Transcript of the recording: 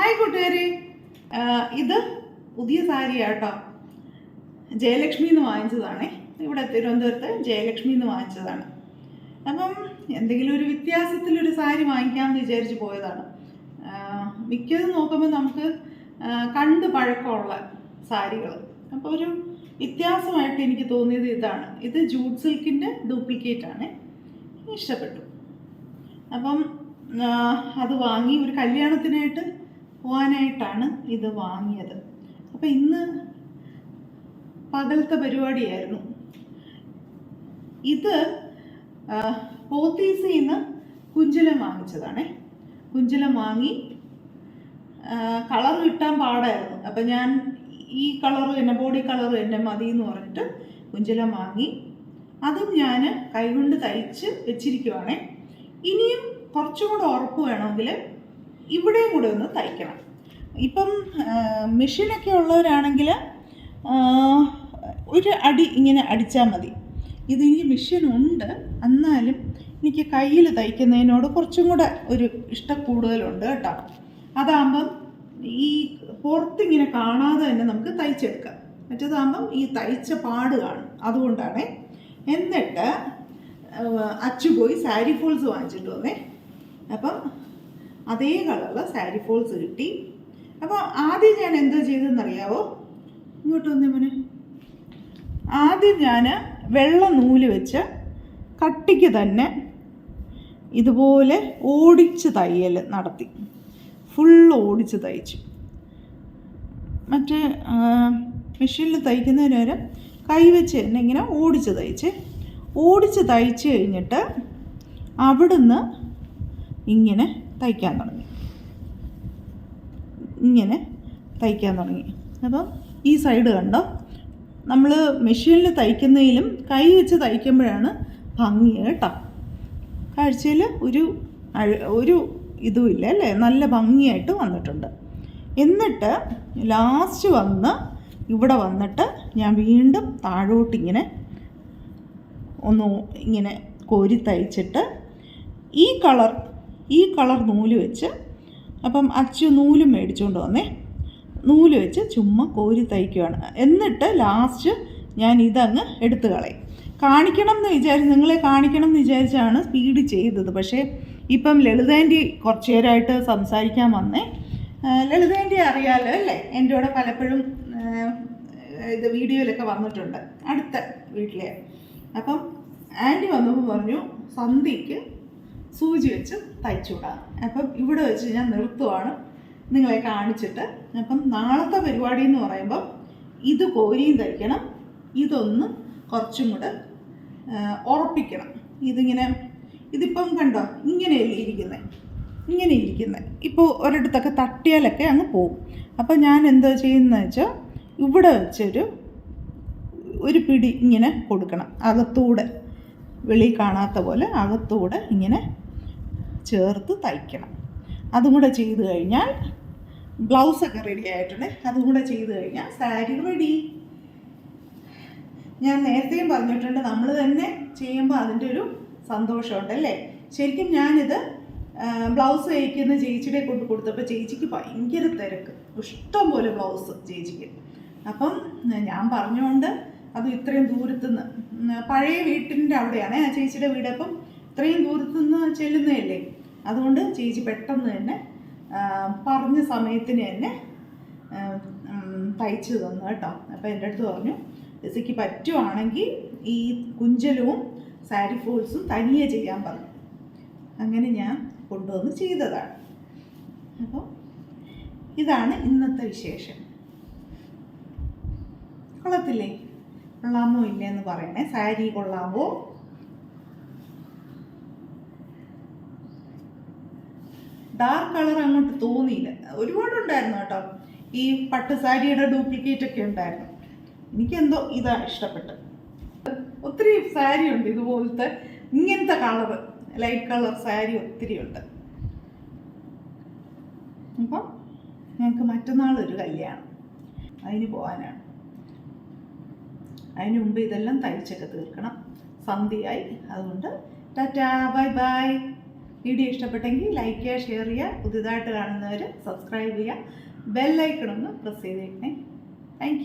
Hi കൂട്ടുകാരെ. ഇത് പുതിയ സാരിയാട്ടോ. ജയലക്ഷ്മി എന്ന് വാങ്ങിച്ചതാണേ. ഇവിടെ തിരുവനന്തപുരത്ത് ജയലക്ഷ്മി എന്ന് വാങ്ങിച്ചതാണ്. അപ്പം എന്തെങ്കിലും ഒരു വ്യത്യാസത്തിലൊരു സാരി വാങ്ങിക്കാമെന്ന് വിചാരിച്ച് പോയതാണ്. മിക്കതും നോക്കുമ്പോൾ നമുക്ക് കണ്ട് പഴക്കമുള്ള സാരികൾ അപ്പോൾ ഒരു വ്യത്യാസമായിട്ട് എനിക്ക് തോന്നിയത് ഇതാണ്. ഇത് ജൂട്ട് സിൽക്കിന്റെ ഡ്യൂപ്ലിക്കേറ്റ് ആണ്. ഇഷ്ടപ്പെട്ടു. അപ്പം അത് വാങ്ങി ഒരു കല്യാണത്തിനായിട്ട് പോകാനായിട്ടാണ് ഇത് വാങ്ങിയത്. അപ്പം ഇന്ന് പകലത്തെ പരിപാടിയായിരുന്നു. ഇത് പോത്തീസിൽ നിന്ന് കുഞ്ചലം വാങ്ങിച്ചതാണേ. കുഞ്ചലം വാങ്ങി കളർ കിട്ടാൻ പാടായിരുന്നു. അപ്പം ഞാൻ ഈ കളർ തന്നെ ബോഡി കളർ തന്നെ മതി എന്ന് പറഞ്ഞിട്ട് കുഞ്ചലം വാങ്ങി. അതും ഞാൻ കൈകൊണ്ട് തയ്ച്ച് വെച്ചിരിക്കുവാണേ. ഇനിയും കുറച്ചും കൂടെ ഉറപ്പ് വേണമെങ്കിൽ ഇവിടെയും കൂടെ ഒന്ന് തയ്ക്കണം. ഇപ്പം മെഷീനൊക്കെ ഉള്ളവരാണെങ്കിൽ ഒരു അടി ഇങ്ങനെ അടിച്ചാൽ മതി. ഇത് എനിക്ക് മെഷീൻ ഉണ്ട് എന്നാലും എനിക്ക് കയ്യിൽ തയ്ക്കുന്നതിനോട് കുറച്ചും കൂടെ ഒരു ഇഷ്ടം കൂടുതലുണ്ട് കേട്ടോ. അതാകുമ്പം ഈ പുറത്തിങ്ങനെ കാണാതെ തന്നെ നമുക്ക് തയ്ച്ചെടുക്കാം. മറ്റേതാകുമ്പം ഈ തയ്ച്ച പാട് കാണും. അതുകൊണ്ടാണ് എന്നിട്ട് അച്ചു പോയി സാരി ഫോൾസ് വാങ്ങിച്ചിട്ട് വന്നേ. അപ്പം അതേ കളറിൽ സാരി ഫോൾസ് കിട്ടി. അപ്പോൾ ആദ്യം ഞാൻ എന്താ ചെയ്തതെന്നറിയാവോ? ഇങ്ങോട്ട് വന്നേ മോനെ. ആദ്യം ഞാൻ വെള്ള നൂൽ വെച്ച് കട്ടിക്ക് തന്നെ ഇതുപോലെ ഓടിച്ച് തയ്യൽ നടത്തി. ഫുൾ ഓടിച്ച് തയ്ച്ചു. മറ്റേ മെഷീനിൽ തയ്ക്കുന്നതിന് നേരം കൈ വെച്ച് തന്നെ ഇങ്ങനെ ഓടിച്ച് തയ്ച്ച്. ഓടിച്ച് തയ്ച്ച് കഴിഞ്ഞിട്ട് അവിടുന്ന് ഇങ്ങനെ തയ്ക്കാൻ തുടങ്ങി. ഇങ്ങനെ തയ്ക്കാൻ തുടങ്ങി. അപ്പം ഈ സൈഡ് കണ്ടോ? നമ്മൾ മെഷീനിൽ തയ്ക്കുന്നതിലും കൈ വെച്ച് തയ്ക്കുമ്പോഴാണ് ഭംഗി കേട്ടോ? കാഴ്ചയിൽ ഒരു ഒരു ഇതുമില്ല അല്ലേ? നല്ല ഭംഗിയായിട്ട് വന്നിട്ടുണ്ട്. എന്നിട്ട് ലാസ്റ്റ് വന്ന് ഇവിടെ വന്നിട്ട് ഞാൻ വീണ്ടും താഴോട്ടിങ്ങനെ ഒന്ന് ഇങ്ങനെ കോരി തയ്ച്ചിട്ട് ഈ കളർ ഈ കളർ നൂൽ വെച്ച് അപ്പം അച്ചു നൂലും മേടിച്ചുകൊണ്ട് വന്നേ. നൂൽ വെച്ച് ചുമ്മാ കോരി തയ്ക്കുകയാണ് എന്നിട്ട് ലാസ്റ്റ് ഞാൻ ഇതങ്ങ് എടുത്തു കളയും. കാണിക്കണം എന്ന് വിചാരിച്ച് നിങ്ങളെ കാണിക്കണം എന്ന് വിചാരിച്ചാണ് സ്പീഡ് ചെയ്തത്. പക്ഷേ ഇപ്പം ലളിതാന്റെ കുറച്ച് നേരമായിട്ട് സംസാരിക്കാൻ വന്നേ. ലളിതാന്റെ അറിയാലോ അല്ലേ? എന്റെ കൂടെ പലപ്പോഴും ഇത് വീഡിയോയിലൊക്കെ വന്നിട്ടുണ്ട്. അടുത്ത വീട്ടിലെ. അപ്പം ആന്റി വന്നപ്പോൾ പറഞ്ഞു സന്ധ്യയ്ക്ക് സൂചി വെച്ച് തയ്ച്ചുവിടാം അപ്പം ഇവിടെ വെച്ച് ഞാൻ നിർത്തുവാണ്. നിങ്ങളെ കാണിച്ചിട്ട്. അപ്പം നാളത്തെ പരിപാടി എന്ന് പറയുമ്പം ഇത് കോരിയും തയ്ക്കണം ഇതൊന്ന് കുറച്ചും കൂടെ ഉറപ്പിക്കണം. ഇതിങ്ങനെ ഇതിപ്പം കണ്ടോ? ഇങ്ങനെയല്ലേ ഇരിക്കുന്നത് ഇങ്ങനെ ഇരിക്കുന്നത് ഇപ്പോൾ ഒരിടത്തൊക്കെ തട്ടിയാലൊക്കെ അങ്ങ് പോകും. അപ്പോൾ ഞാൻ എന്താ ചെയ്യുന്നത് വെച്ചാൽ ഇവിടെ വെച്ചൊരു ഒരു പിടി ഇങ്ങനെ കൊടുക്കണം. അകത്തൂടെ വെളി കാണാത്ത പോലെ അകത്തൂടെ ഇങ്ങനെ ചേർത്ത് തയ്ക്കണം. അതും കൂടെ ചെയ്ത് കഴിഞ്ഞാൽ ബ്ലൗസൊക്കെ റെഡി ആയിട്ടുണ്ട്. അതും കൂടെ ചെയ്ത് കഴിഞ്ഞാൽ സാരി റെഡി ഞാൻ നേരത്തെയും പറഞ്ഞിട്ടുണ്ട് നമ്മൾ തന്നെ ചെയ്യുമ്പോൾ അതിന്റെ ഒരു സന്തോഷമുണ്ട് അല്ലേ? ശരിക്കും ഞാനിത് ബ്ലൗസ് തയ്ക്കുന്ന ചേച്ചിയുടെ കൊണ്ട് കൊടുത്തപ്പോൾ ചേച്ചിക്ക് ഭയങ്കര തിരക്ക്. ഇഷ്ടം പോലെ ബ്ലൗസ് ചേച്ചിക്ക്. അപ്പം ഞാൻ പറഞ്ഞുകൊണ്ട് അത് ഇത്രയും ദൂരത്തുനിന്ന് പഴയ വീട്ടിന്റെ അവിടെയാണ് ആ ചേച്ചിയുടെ വീട്. അപ്പം ഇത്രയും ദൂരത്തുനിന്ന് ചെല്ലുന്നതല്ലേ? അതുകൊണ്ട് ചേച്ചി പെട്ടെന്ന് തന്നെ പറഞ്ഞ സമയത്തിന് തന്നെ തയ്ച്ചു തന്നു കേട്ടോ. അപ്പോൾ എന്റെ അടുത്ത് പറഞ്ഞു ജെസിക്ക് പറ്റുവാണെങ്കിൽ ഈ കുഞ്ചലവും സാരി ഫോൾസും തനിയെ ചെയ്യാൻ പറഞ്ഞു. അങ്ങനെ ഞാൻ കൊണ്ടുവന്ന് ചെയ്തതാണ്. അപ്പോൾ ഇതാണ് ഇന്നത്തെ വിശേഷം. കൊള്ളത്തില്ലേ? കൊള്ളാമോ ഇല്ലേ എന്ന് പറയണേ. സാരി കൊള്ളാമോ? ഡാർക്ക് കളർ അങ്ങോട്ട് തോന്നിയില്ല. ഒരുപാടുണ്ടായിരുന്നു കേട്ടോ. ഈ പട്ട് സാരിയുടെ ഡ്യൂപ്ലിക്കേറ്റ് ഒക്കെ ഉണ്ടായിരുന്നു. എനിക്കെന്തോ ഇതാ ഇഷ്ടപ്പെട്ടത്. ഒത്തിരി സാരി ഉണ്ട് ഇതുപോലത്തെ. ഇങ്ങനത്തെ കളർ ലൈറ്റ് കളർ സാരി ഒത്തിരി ഉണ്ട്. അപ്പം ഞങ്ങൾക്ക് മറ്റന്നാൾ ഒരു കല്യാണം. അതിന് പോകാനാണ്. അതിന് മുമ്പ് ഇതെല്ലാം തയ്ച്ചൊക്കെ തീർക്കണം. സന്ധ്യയായി. അതുകൊണ്ട് ടാറ്റാ ബൈ ബൈ. വീഡിയോ ഇഷ്ടപ്പെട്ടെങ്കിൽ ലൈക്ക് ചെയ്യുക ഷെയർ ചെയ്യുക പുതിയതായിട്ട് കാണുന്നവർ സബ്സ്ക്രൈബ് ചെയ്യുക ബെല്ലൈക്കണൊന്ന് പ്രസ് ചെയ്തേക്കണേ. താങ്ക്